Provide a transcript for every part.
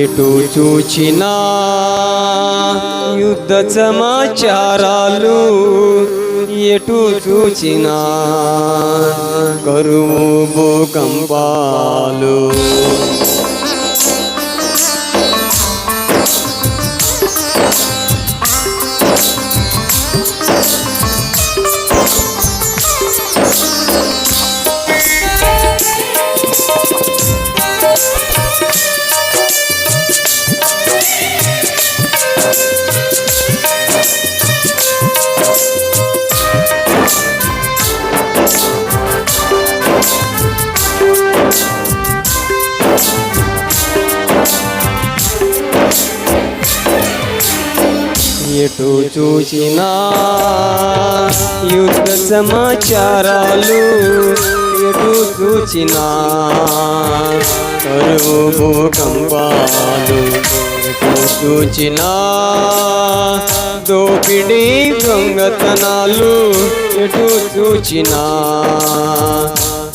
ఎటు చూచినా యుద్ధ సమాచారాలు ఎటు చూచినా కరువు భూకంపాలు. ఎటు చూచినా యుద్ధ సమాచారాలు ఎటు చూచినా కరువు భూకంపాలు ఎటు చూచినా దోపిడీ దొంగతనాలు ఎటు చూచినా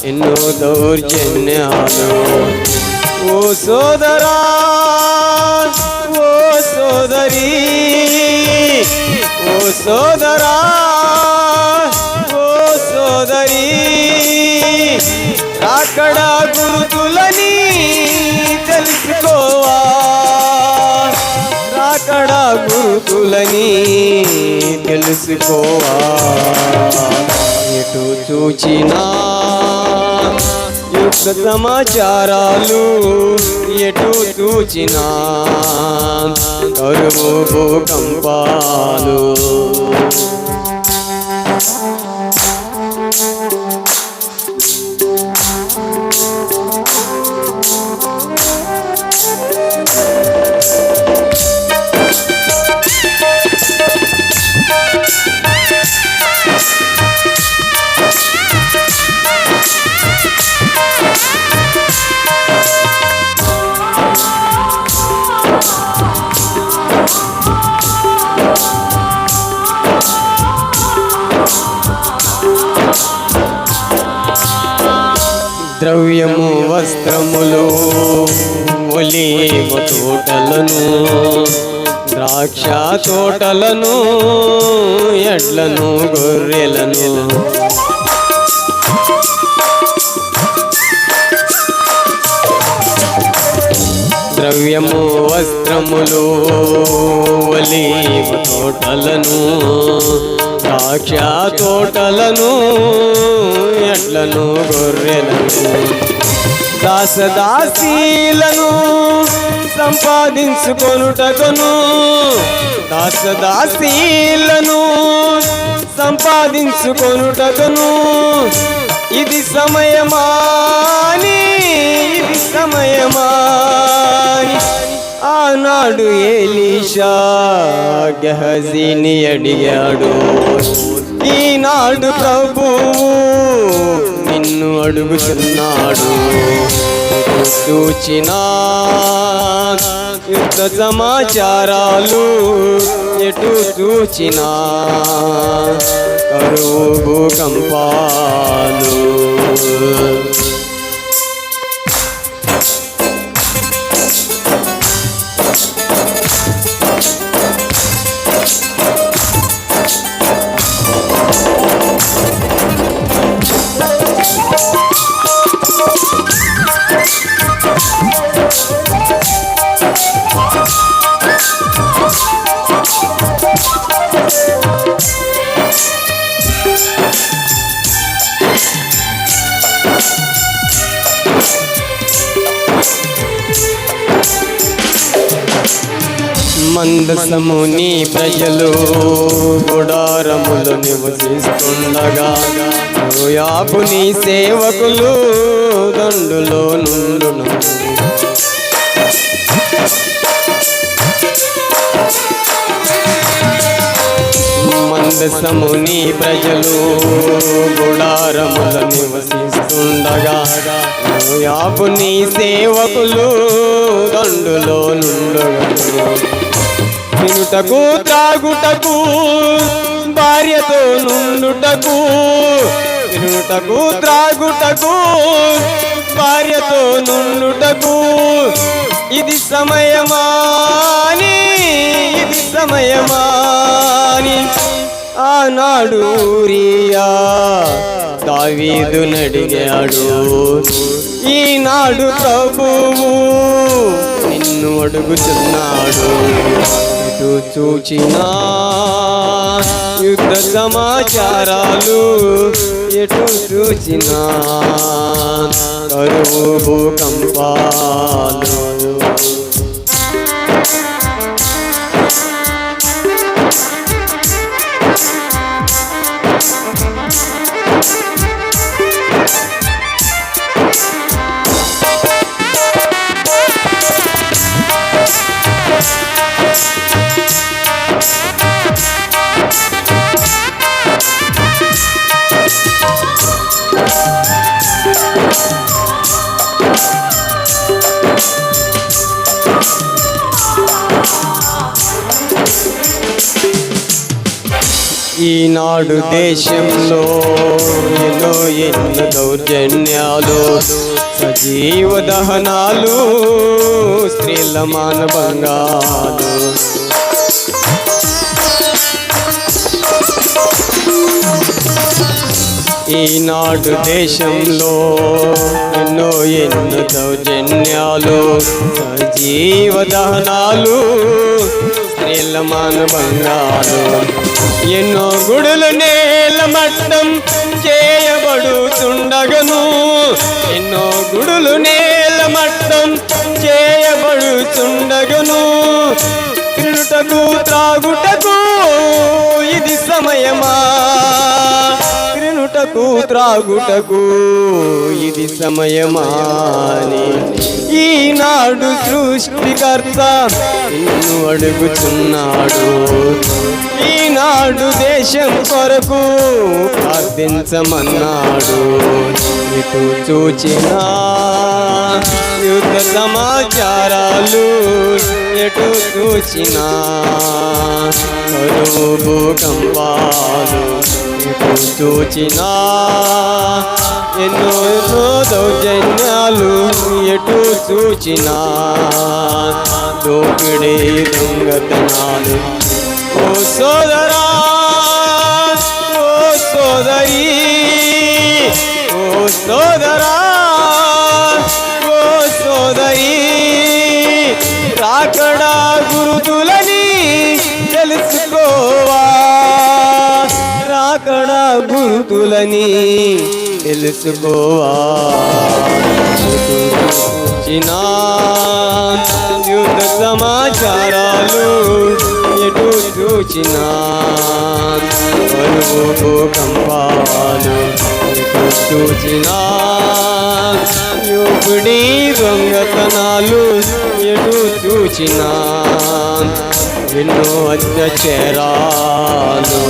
ఎన్నో దౌర్జన్యాలు. ఓ సోదరా ఓ సోదరి సోదరా ఓ సోదరి రాకడ గురుతులని తెలుసుకోవా? అక్కడ గురుతులని తెలుసుకోవా? ఎటు చూచినా యుద్ధ సమాచారాలు ఎటు చూచినా కరువు భూకంపాలు Thank you. ద్రవ్యము వస్త్రములు ఒలీవ తోటలను ద్రాక్ష తోటలను ఎడ్లను గొర్రెలను. ద్రవ్యము వస్త్రములు ఒలీవ తోటలను ద్రాక్ష తోటలను ఎట్లను గొర్రెలను దాసదాసీలను సంపాదించుకొనుటకును దాసదాసీలను సంపాదించుకొనుటకును. ఇది సమయమాని ఇది సమయమా? ఆనాడు ఏలీషా గహజీని అడిగాడు. ఈనాడు ప్రభు నిన్ను అడుగుతున్నాడు. సూచిన యుద్ధ సమాచారాలు ఎటు సూచిన కరువు భూకంపాలు మందసముని ప్రజలు గుడారములు నివసిస్తుండగా యాపుని సేవకులు దండులో నుండును. మందసముని ప్రజలు గుడారముల నివసిస్తుండగా యాపుని సేవకులు దండులో నుండుగా తినుటకు త్రాగుటకు భార్యతో నుండుటకు తినుటకు త్రాగుటకు భార్యతో నుండుటకు ఇది సమయమా ఇది సమయమా నాడూరియా. ఊరియా దావీదు నడిగాడు. ఈనాడు ప్రభువు నిన్ను అడుగుతున్నాడు. ఇటు చూచినా యుద్ధ సమాచారాలు ఎటు చూచినా కరువు భూకంపాలు. ఈనాడు దేశంలో ఎన్నో ఎన్నో దౌర్జన్యాలు సజీవ దహనాలు స్త్రీల మానభంగాలు ఈనాడు దేశంలో ఎన్నో ఎన్నో దౌర్జన్యాలు సజీవ దహనాలు స్త్రీల మానభంగాలు ఎన్నో గుడులు నేల మట్టం చేయబడుతుండగను. ఎన్నో గుడులు నేల మట్టం చేయబడుతుండగను. తినుటకు త్రాగుటకు ఇది సమయమా? తినుటకు త్రాగుటకు ఇది సమయమాని. ఈనాడు సృష్టికర్త నిన్ను అడుగుతున్నాడు ఈనాడు దేశం కొరకు ప్రార్థించమన్నాడు. ఇటు చూచినా యుద్ధ సమాచారాలు ఎటు చూచినా. కరువు భూకంపాలు చూచినా ఎన్నో ఎన్నో దౌర్జన్యాలు ఎటు చూచినా. దోపిడీ దొంగతనాలు. ఓ సోదరా ఓ సోదరి ఓ సోదరా ఓ సోదరి. రాకడా గురుతులని చూపులని తెలుసుకోవా? చిన్నా యుద్ధ సమాచారాలు ఎటు చూచినా కరువు భూకంపాలు ఎటు చూచినా యుపిడి దొంగతనాలు ఎటు చూచినా ఎన్నో అత్యాచారాలు.